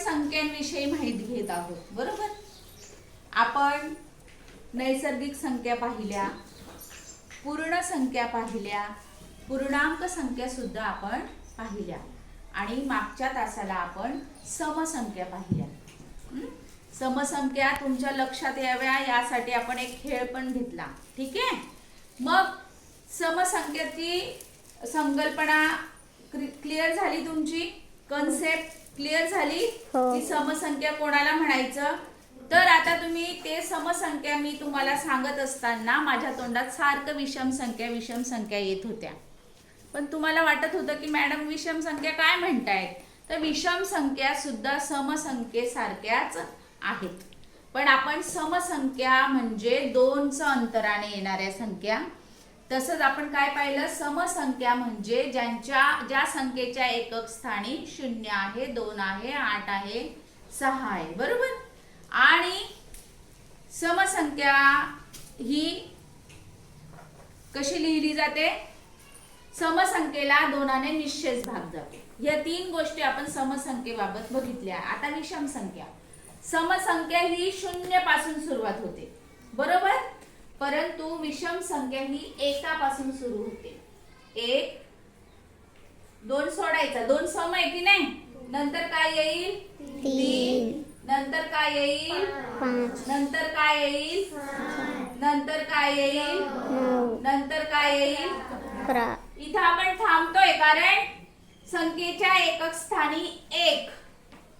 संख्यांविषयी माहिती घेत आहोत बरोबर? आपण नैसर्गिक संख्या पाहिल्या पूर्ण संख्या पाहिल्या पूर्णांक संख्या सुद्धा आपण पाहिल्या आणि मागच्या तासाला आपण समसंख्या पाहिल्या. समसंख्या तुमच्या लक्षात याव्या यासाठी आपण एक खेळ पण घेतला. ठीक आहे? मग समसंख्येची संकल्पना क्लिअर झाली तुमची? कन्सेप्ट क्लिअर झाली? हो. की समसंख्या कोणाला म्हणायचं? तर आता तुम्ही ते समसंख्या मी तुम्हाला सांगत असताना माझ्या तोंडात सारखं विषम संख्या विषम संख्या येत होत्या. पण तुम्हाला वाटत होतं की मॅडम विषम संख्या काय म्हणतायत? तर विषम संख्या सुद्धा समसंख्येसारख्याच आहेत. पण आपण समसंख्या म्हणजे दोनचं अंतराने येणाऱ्या संख्या तसंच आपण काय पाहिलं? समसंख्या म्हणजे ज्यांच्या ज्या संख्येच्या एकक स्थानी शून्य आहे दोन आहे आठ आहे सहा आहे. बरोबर? आणि समसंख्या ही कशी लिहिली जाते? समसंख्येला दोनाने निश्चयच भाग जातो. या तीन गोष्टी आपण समसंख्येबाबत बघितल्या. आता विषम संख्या. समसंख्या ही शून्यपासून सुरुवात होते. बरोबर? परंतु विषम संख्या ही एकापासून सुरू होते. एक दोन सोडायचा. दोन सम आहे की नाही? नंतर काय येईल? तीन. नंतर काय येईल? नंतर काय येईल? नंतर काय येईल? नंतर काय येईल? इथं आपण थांबतोय कारण संख्येच्या एकक स्थानी एक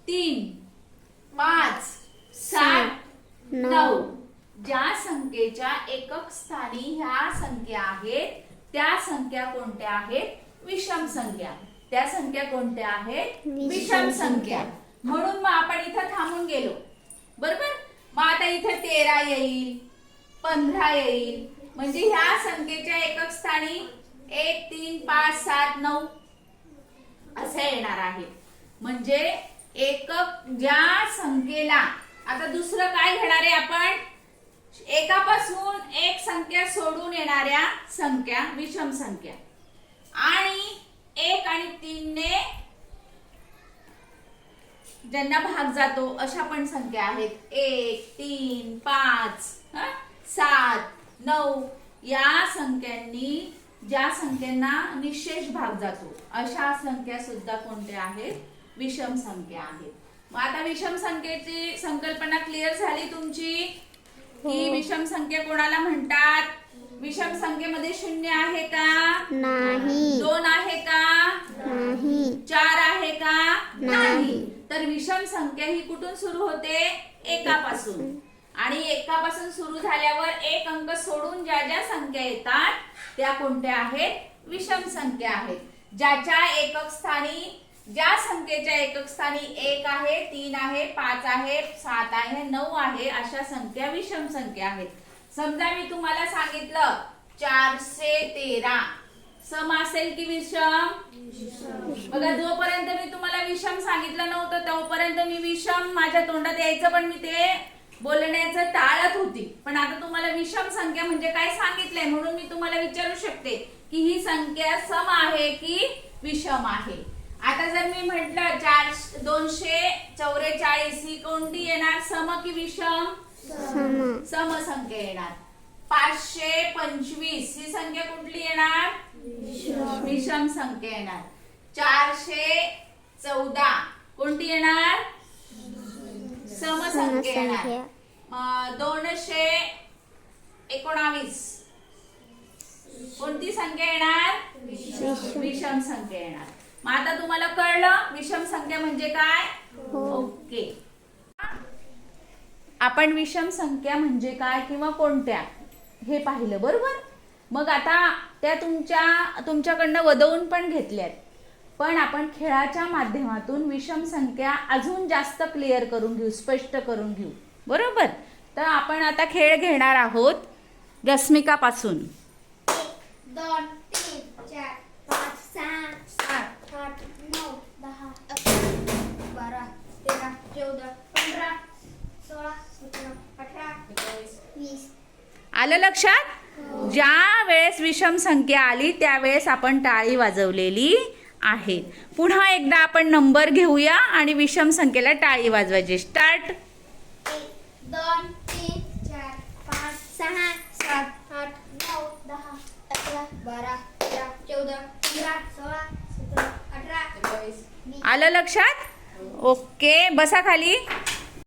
तीन पाच सात नऊ. ज्या संख्येच्या एकक स्थानी ह्या संख्या आहेत त्या संख्या कोणत्या आहेत? विषम संख्या. त्या संख्या कोणत्या आहेत? विषम संख्या. म्हणून मग आपण इथं थांबून गेलो. बरोबर? मग आता इथं तेरा येईल पंधरा येईल. म्हणजे ह्या संख्येच्या एकक स्थानी एक तीन पाच सात नऊ असे येणार आहे. म्हणजे एकक ज्या संख्येला आता दुसरं काय घेणार आहे आपण? एकापासून एक संख्या सोडून येणाऱ्या संख्या विषम संख्या. आणि एक आणि तीनने ज्यांना भाग जातो अशा पण संख्या आहेत. एक तीन पाच सात नऊ या संख्यांनी ज्या संख्यांना निशेष भाग जातो अशा संख्या सुद्धा कोणत्या आहेत? विषम संख्या आहेत. मग आता विषम संख्येची संकल्पना क्लिअर झाली तुमची? ही हो. विषम संख्या कोणाला म्हणतात? विषम संख्येमध्ये शून्य आहे का? नाही. दोन आहे का? नाही. चार आहे का? नाही. तर विषम संख्या ही कुठून सुरू होते? एकापासून. आणि एकापासून सुरू झाल्यावर एक अंक सोडून ज्या ज्या संख्या येतात त्या कोणत्या आहेत? विषम संख्या आहेत. ज्याच्या एकक स्थानी ज्या संख्येच्या एकक स्थानी एक आहे तीन आहे पाच आहे सात आहे नऊ आहे अशा संख्या विषम संख्या आहेत. समजा मी तुम्हाला सांगितलं चारशे तेरा. सम असेल की विषम? बघा जोपर्यंत मी तुम्हाला विषम सांगितलं नव्हतं तोपर्यंत मी विषम माझ्या तोंडात यायचं पण मी ते बोलण्याचं टाळत होती. पण आता तुम्हाला विषम संख्या म्हणजे काय सांगितलंय म्हणून मी तुम्हाला विचारू शकते की ही संख्या सम आहे की विषम आहे? आता जर मी म्हंटल चार दोनशे चौवेचाळीस ही कोणती येणार? सम की विषम? सम. समसंख्या येणार. पाचशे पंचवीस ही संख्या कुठली येणार? विषम. संख्या येणार. चारशे चौदा कोणती येणार? समसंख्या येणार. दोनशे एकोणावीस. कोणती संख्या येणार? विषम संख्या येणार. मग आता तुम्हाला कळलं विषम संख्या म्हणजे काय? हो. ओके. आपण विषम संख्या म्हणजे काय किंवा कोणत्या? हे पाहिलं बरोबर? मग आता त्या तुमच्या तुमच्याकडनं वदवून पण घेतल्यात. पण आपण खेळाच्या माध्यमातून विषम संख्या अजून जास्त क्लिअर करून घेऊ स्पष्ट करून घेऊ. बरोबर? तर आपण आता खेळ घेणार आहोत रश्मिकापासून. दोन तीन चार पाच सहा आठ नऊ दहा बारा तेरा चौदा पंधरा सोळा सतरा अठरा वीस. आलं लक्षात? ज्या वेळेस विषम संख्या आली त्यावेळेस आपण टाळी वाजवलेली आहेत पुन्हा एकदा आपण नंबर घेऊया आणि विषम संख्येला टाळी वाजवायची. स्टार्ट. दोन तीन चार पाच सहा सात आठ नऊ दहा अकरा बारा तेरा चौदा पंधरा सोळा सतरा अठरा एकोणीस वीस आलं लक्षात? ओके बसा खाली.